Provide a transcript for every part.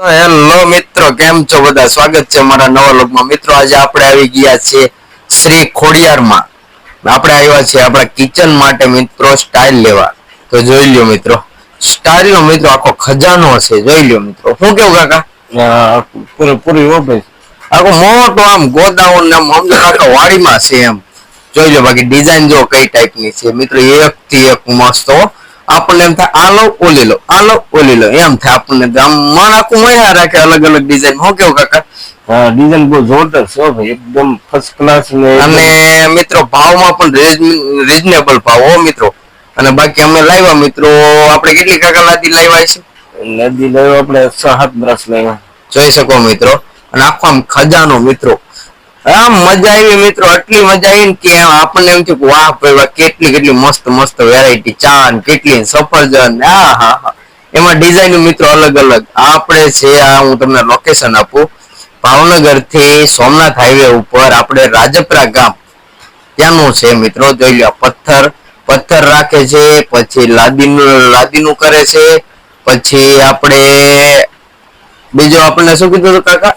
તો હેલો મિત્રો કેમ છો બધા? સ્વાગત છે મારા નવા લોકમાં મિત્રો આજે આપણે આવી ગયા છીએ શ્રી ખોડિયારમાં. આપણે આવ્યા છીએ આપણા કિચન માટે મિત્રો સ્ટાઇલ લેવા. તો જોઈ લ્યો મિત્રો સ્ટાઇલ નો મિત્રો આખો ખજાનો છે જોઈ લ્યો મિત્રો. શું કેવું કાકા? પૂરી ઓફિસ આખો મોટો આમ ગોદાઉન ને આમ આખા વાડીમાં છે એમ. જોઈ લો બાકી ડિઝાઇન જો કઈ ટાઈપની છે. મિત્રો એક થી એક મસ્ત. આપણને એમ થાય આ લો ઓલી લો આ લો ઓલી લો. એમ થાય આપણને. આમ મન આખું મળ્યા રાખે અલગ અલગ ડિઝાઇન હો કેવું કાકા? હા ડિઝાઇન બહુ જોરદાર છે ભાઈ. એકદમ ફર્સ્ટ ક્લાસ ને અને મિત્રો ભાવમાં પણ રીઝનેબલ ભાવ હો મિત્રો. અને બાકી અમે લાવ્યા મિત્રો. આપણે કેટલી કાકા લાદી લાવ્યા છે નદી લેવા આપણે છ સાત બ્રશ લાવ્યા. જોઈ શકો મિત્રો. અને આખો આમ ખજાનો મિત્રો. આમ મજા આવી મિત્રો, આટલી મજા આવી ને કે આપણને એમ થયું વાહ ભાઈ કેટલી કેટલી મસ્ત મસ્ત વેરાયટી ચા કેટલી સફરજન આ હા હા એમાં ડિઝાઇન મિત્રો અલગ અલગ. આપણે છે, આ હું તમને લોકેશન આપું. ભાવનગરથી સોમનાથ હાઈવે ઉપર આપણે રાજપરા ગામ. ત્યાંનું છે મિત્રો, જોઈ લો પથ્થર. પથ્થર રાખે છે, પછી લાદીનું લાદીનું કરે છે, પછી આપણે બીજું આપણને શું કીધું કાકા?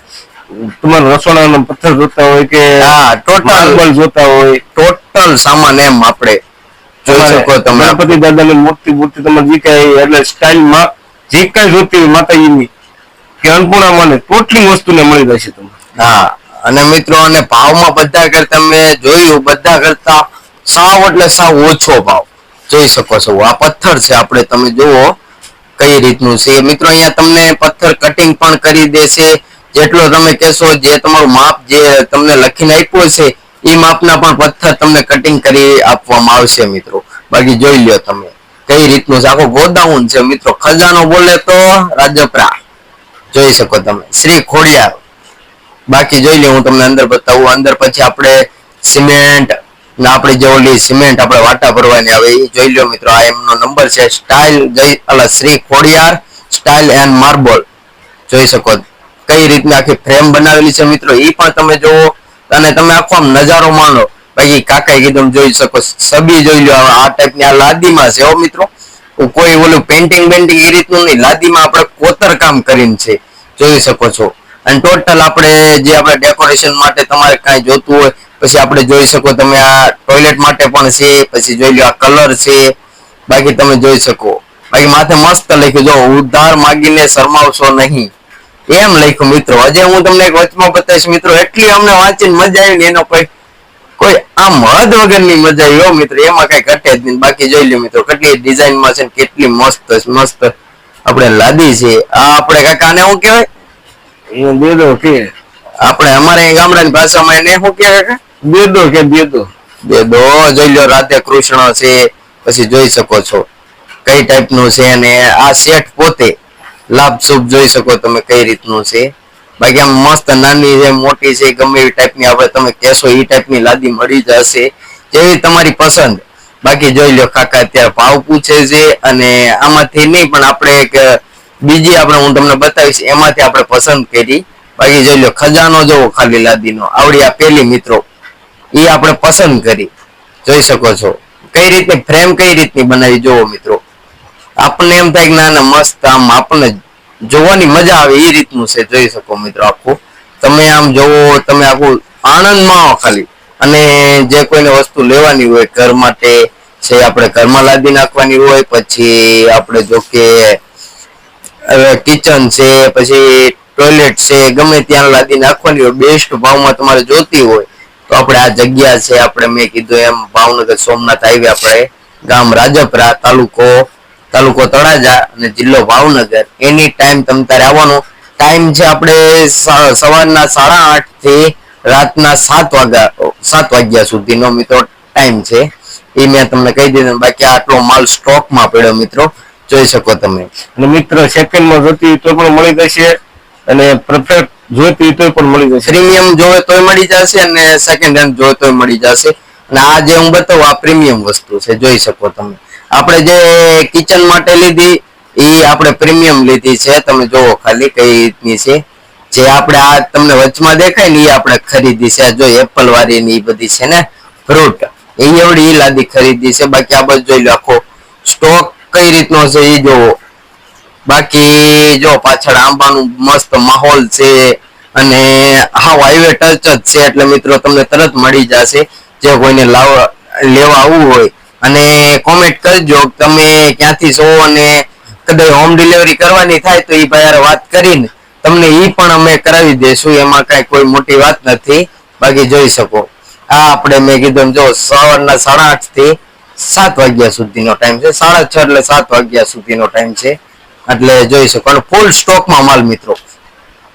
તમારે રસોડાનો પથ્થર જોતા હોય કે હા ટોટલ જોતા હોય? ટોટલ સામાન એમ આપણે જોઈ શકો તમે. ગણપતિ દાદાની મૂર્તિ મૂર્તિ તમે જે કઈ એટલે સ્ટાઇલમાં જે કઈ જોતી હોય માતાજીની કે અન્નપૂર્ણા મને ટોટલી વસ્તુને મળી જશે તમને. હા અને મિત્રો અને ભાવમાં બધા કરતા મેં જોયું બધા કરતા સાવ એટલે સાવ ઓછો ભાવ. જોઈ શકો છો. આ પથ્થર છે આપણે તમે જુઓ કઈ રીતનું છે. મિત્રો અહીંયા તમને પથ્થર કટિંગ પણ કરી દેશે. જેટલો તમે કહેશો, જે તમારું માપ જે તમને લખીને આપ્યું છે એ માપના પણ પથ્થર તમને કટિંગ કરી આપવામાં આવશે મિત્રો. બાકી જોઈ લ્યો તમે, કઈ રીતનું છે? આખો ગોદાઉન છે મિત્રો. ખજાનો બોલે તો રાજપરા. જોઈ શકો તમે. શ્રી ખોડિયાર. બાકી જોઈ લે હું તમને અંદર બતાવું. અંદર પછી આપણે સિમેન્ટ ને આપણી જે ઓલી સિમેન્ટ આપણે વાટા ભરવાની આવે, એ જોઈ લો મિત્રો. આ એમનો નંબર છે સ્ટાઇલ જય, અલા, Shri Khodiyar, style and marble. જોઈ શકો કઈ રીતના આખી ફ્રેમ બનાવેલી છે મિત્રો? એ પણ તમે જોવો અને તમે આખો આમ નજારો માનો બાકી કાકા કીધું જોઈ શકો સબી જોઈ લો આ ટાઈપની આ લાદીમાં છે હો મિત્રો. કોઈ ઓલું પેન્ટિંગ બેન્ટિંગ એ રીતનું નહીં. લાદીમાં આપણે કોતર કામ કરીને છે. જોઈ શકો છો. અને ટોટલ આપણે જે આપણે ડેકોરેશન માટે તમારે કાંઈ જોતું હોય, પછી આપણે જોઈ શકો તમે આ ટોયલેટ માટે પણ છે, પછી જોઈ લો આ કલર છે. બાકી તમે જોઈ શકો. બાકી માથે મસ્ત લખ્યું જો ઉધાર માગીને શરમાવશો નહીં. એમ લખ્યું મિત્રો આજે હું તમને એક વચમાં બતાવીશ મિત્રો એટલી અમને વાંચીને મજા આવી ને એનો કોઈ કોઈ આમ હદ વગરની મજા આવી. હો મિત્રો એમાં કઈ ઘટે જ નહીં. બાકી જોઈ લો મિત્રો કેટલી ડિઝાઇનમાં છે ને કેટલી મસ્ત મસ્ત આપણે લાદી છે. આ આપણે કાકા ને શું કહેવાય? એ દે કે. આપણે અમારે ગામડાની ભાષામાં એને શું કહે કાકા દે કે દે દો બે દો જોઈ લો રાધે કૃષ્ણ છે. પછી જોઈ શકો છો. કઈ ટાઈપનું છે અને આ સેટ પોતે લાભ શુભ જોઈ શકો તમે કઈ રીતનું છે. બાકી આમ મસ્ત નાની છે મોટી છે, ગમે એવી ટાઈપની આપણે તમે કહેશો એ ટાઈપની લાદી મળી જશે. જેવી તમારી પસંદ. બાકી જોઈ લો કાકા, અત્યારે ભાવ પૂછે છે અને આમાંથી નહીં, પણ આપણે એક બીજી આપણે હું તમને બતાવીશ, એમાંથી આપણે પસંદ કરી. બાકી જોઈ લો ખજાનો જોવો ખાલી લાદીનો. આવડી આ પેલી મિત્રો. એ આપણે પસંદ કરી. જોઈ શકો છો. કઈ રીતની, ફ્રેમ કઈ રીતની બનાવી જોવો મિત્રો? આપણને એમ થાય કે ના ના, મસ્ત આમ આપણને જોવાની મજા આવે એ રીતનું છે. જોઈ શકો મિત્રો આખું. તમે આમ જોવો, તમે આખું આનંદમાં આવો ખાલી. અને જે કોઈને વસ્તુ લેવાની હોય, ઘર માટે છે, આપણે ઘરમાં લાદી નાખવાની હોય, પછી આપણે જો કે કિચન છે, પછી ટોયલેટ છે, ગમે ત્યાં લાદી નાખવાની હોય બેસ્ટ ભાવમાં તમારે જોતી હોય, તો આપણે આ જગ્યા છે, આપણે મેં કીધું એમ ભાવનગર સોમનાથ આવી આપણે, ગામ રાજપરા તાલુકો તાલુકો તળાજા અને જિલ્લો ભાવનગર. એની ટાઈમ તમ તારે આવવાનો. ટાઈમ છે આપણે સવારના સાડા આઠથી રાતના સાત વાગ્યા સાત વાગ્યા સુધીનો મિત્રો ટાઈમ છે. એ મેં તમને કહી દીધું. બાકી આટલો માલ સ્ટોકમાં પડ્યો મિત્રો. જોઈ શકો તમે. અને મિત્ર સેકન્ડમાં જોતી તો પણ મળી જશે અને પરફેક્ટ જોઈતી તો પણ મળી જશે. પ્રીમિયમ જોવે તોય મળી જશે અને સેકન્ડ હેન્ડ જોવે તોય મળી જશે. અને આ જે હું બતાવું આ પ્રીમિયમ વસ્તુ છે. જોઈ શકો તમે. આપણે જે કિચન માટે લીધી, એ આપણે પ્રીમિયમ લીધી છે. તમે જોવો ખાલી કઈ રીતની છે. જે આપણે આ તમને વચમાં દેખાય ને, એ આપણે ખરીદી છે. જો એપલ વાળી ની બધી છે ને ફ્રૂટ એ એવડી લાદી ખરીદી છે. બાકી આ બધું જોઈ લો, આખો સ્ટોક કઈ રીતનો છે એ જોવો બાકી જો પાછળ આંબાનું મસ્ત માહોલ છે અને હા હાઈવે ટચ જ છે. એટલે મિત્રો, તમને તરત મળી જશે. જે કોઈને લાવવા લેવા આવવું હોય અને કોમેન્ટ કરજો તમે ક્યાંથી છો અને કદાચ હોમ ડિલિવરી કરવાની થાય તો એ ભાઈ વાત કરીને તમને એ પણ અમે કરાવી દઈશું એમાં કઈ કોઈ મોટી વાત નથી. બાકી જોઈ શકો. આ આપણે મેં કીધું જો સવારના સાડા આઠથી સાત વાગ્યા સુધીનો ટાઈમ છે. સાડા છ એટલે સાત વાગ્યા સુધીનો ટાઈમ છે. એટલે જોઈ શકો. અને ફૂલ સ્ટોકમાં માલ મિત્રો.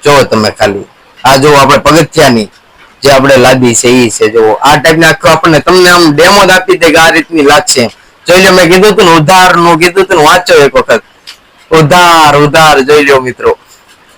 જો તમે ખાલી. આ જો આપણે પગથિયાની. જે આપણે લાદી છે એ છે. જો આ ટાઈપ આખું આપણને તમને આમ ડેમો જ આપી દે કે આ રીતની લાગશે જોઈ લો મેં કીધું હતું ને ઉધારનું કીધું હતું વાંચો એક વખત. ઉધાર ઉધાર જોઈ લો મિત્રો.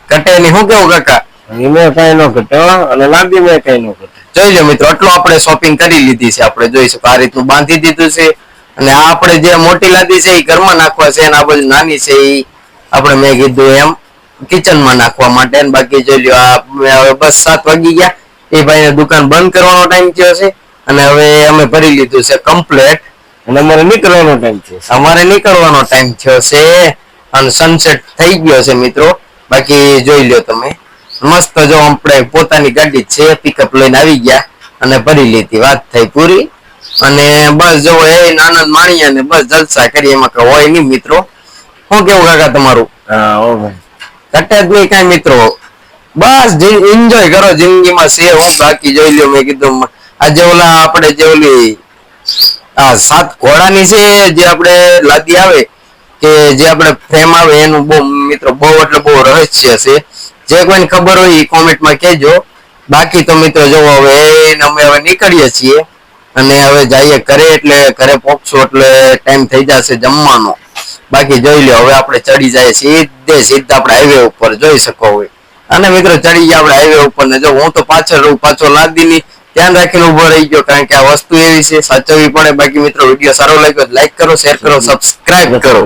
કટે ની શું કેવું કાકા? મેં કઈ ન ઘટે અને લાદી મેં કઈ નો ઘટે. જોઈ લો મિત્રો આટલું આપણે શોપિંગ કરી લીધી છે આપણે. જોઈ શકો આ રીતનું બાંધી દીધું છે. અને આ આપણે જે મોટી લાદી છે એ ઘરમાં નાખવા છે અને આ બાજુ નાની છે એ આપણે મેં કીધું એમ કિચનમાં નાખવા માટે. બાકી જોઈ લો આ બસ સાત વાગી ગયા. એ ભાઈને દુકાન બંધ કરવાનો ટાઈમ થયો છે અને હવે અમે ભરી લીધું છે કમ્પ્લેટ અને અમારે નીકળવાનો ટાઈમ છે. અમારે નીકળવાનો ટાઈમ થયો છે અને સનસેટ થઈ ગયો છે મિત્રો. બાકી જોઈ લ્યો તમે. મસ્ત જો આપણે પોતાની ગાડી છે પિકઅપ લઈને આવી ગયા અને ભરી લીધી. વાત થઈ પૂરી. અને બસ જો એ આનંદ માણીએ અને બસ જલસા કરીએ. એમાં કઈ હોય નહીં મિત્રો. શું કેવું કાકા તમારું? હા હો ભાઈ. ઘટે જ નહીં કાંઈ મિત્રો. બસ એન્જોય કરો જિંદગીમાં, સે, હો બાકી જોઈ લ્યો, મેં કીધું આજે ઓલા આપણે જે ઓલી આ સાત ઘોડાની છે, જે આપણે લાદી આવે, કે જે આપણે ફ્રેમ આવે, એનું બહુ, મિત્રો, બહુ એટલે બહુ રહસ્ય છે. જે કોઈને ખબર હોય એ કોમેન્ટમાં કહેજો. બાકી તો, મિત્રો જોવો હવે એને અમે હવે નીકળીએ છીએ, અને હવે જઈએ ઘરે, એટલે ઘરે પહોંચશું, એટલે ટાઈમ થઈ જશે જમવાનો. બાકી જોઈ લો હવે આપણે ચડી જાય સીધે, સીધા આપણે હાઈવે ઉપર, જોઈ શકો હવે અને મિત્રો ચડી ગયા આપણે હાઈવે ઉપર ને જો હું તો પાછળ રહું, પાછો લાદીની. ધ્યાન રાખીને ઊભો રહી ગયો કારણ કે આ વસ્તુ એવી છે, સાચવવી પડે. બાકી મિત્રો, વીડિયો સારો લાગ્યો લાઈક કરો શેર કરો સબસ્ક્રાઇબ કરો.